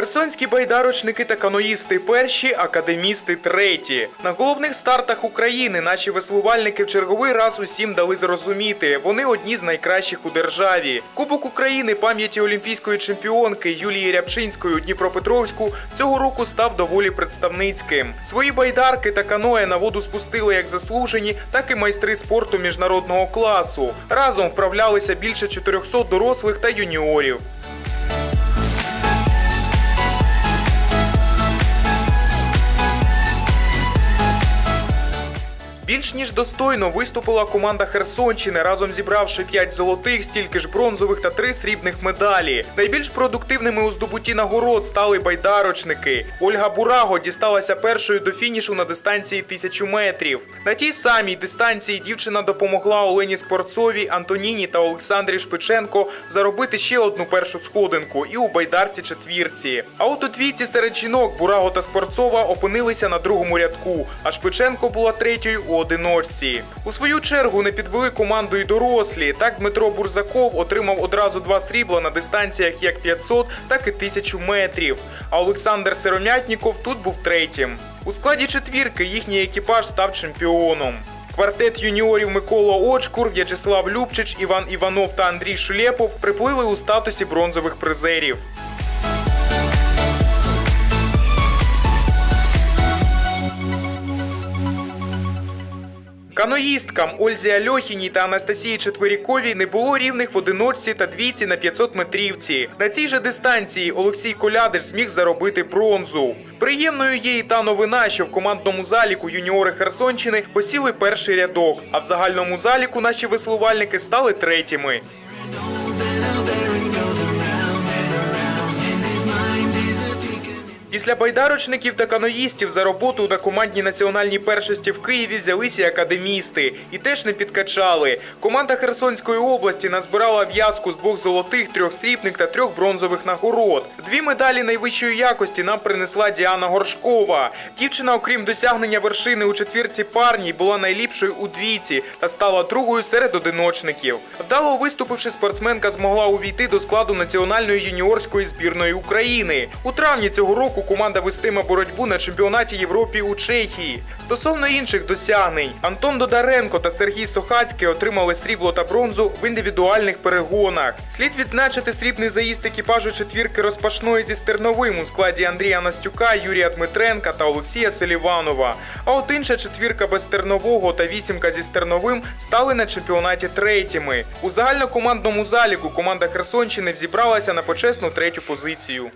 Херсонські байдарочники та каноїсти перші, академісти треті. На головних стартах України наші веслувальники в черговий раз усім дали зрозуміти. Вони одні з найкращих у державі. Кубок України пам'яті олімпійської чемпіонки Юлії Рябчинської у Дніпропетровську цього року став доволі представницьким. Свої байдарки та каное на воду спустили як заслужені, так і майстри спорту міжнародного класу. Разом вправлялися більше 400 дорослих та юніорів. Більш ніж достойно виступила команда Херсонщини, разом зібравши 5 золотих, стільки ж бронзових та 3 срібних медалі. Найбільш продуктивними у здобутті нагород стали байдарочники. Ольга Бураго дісталася першою до фінішу на дистанції 1000 метрів. На тій самій дистанції дівчина допомогла Олені Скворцовій, Антоніні та Олександрі Шпиченко заробити ще одну першу сходинку і у байдарці четвірці. А от у двійці серед жінок Бураго та Скворцова опинилися на другому рядку, а Шпиченко була третьою у одиночці. У свою чергу не підвели команду і дорослі. Так Дмитро Бурзаков отримав одразу два срібла на дистанціях як 500, так і 1000 метрів. А Олександр Сиромятніков тут був третім. У складі четвірки їхній екіпаж став чемпіоном. Квартет юніорів Микола Очкур, В'ячеслав Любчич, Іван Іванов та Андрій Шлєпов приплили у статусі бронзових призерів. Каноїсткам Ользі Альохіній та Анастасії Четверіковій не було рівних в одиночці та двійці на 500 метрівці. На цій же дистанції Олексій Колядич зміг заробити бронзу. Приємною є і та новина, що в командному заліку юніори Херсонщини посіли перший рядок, а в загальному заліку наші веслувальники стали третіми. Після байдарочників та каноїстів за роботу на командній національній першості в Києві взялися академісти і теж не підкачали. Команда Херсонської області назбирала в'язку з двох золотих, трьох срібних та трьох бронзових нагород. Дві медалі найвищої якості нам принесла Діана Горшкова. Дівчина, окрім досягнення вершини у четвірці парній, була найліпшою у двійці та стала другою серед одиночників. Вдало виступивши, спортсменка змогла увійти до складу національної юніорської збірної України. У травні цього року команда вестиме боротьбу на чемпіонаті Європи у Чехії. Стосовно інших досягнень, Антон Додаренко та Сергій Сохацький отримали срібло та бронзу в індивідуальних перегонах. Слід відзначити срібний заїзд екіпажу четвірки розпашної зі Стерновим у складі Андрія Настюка, Юрія Дмитренка та Олексія Селіванова. А от інша четвірка без Стернового та вісімка зі Стерновим стали на чемпіонаті третіми. У загальнокомандному заліку команда Херсонщини взібралася на почесну третю позицію.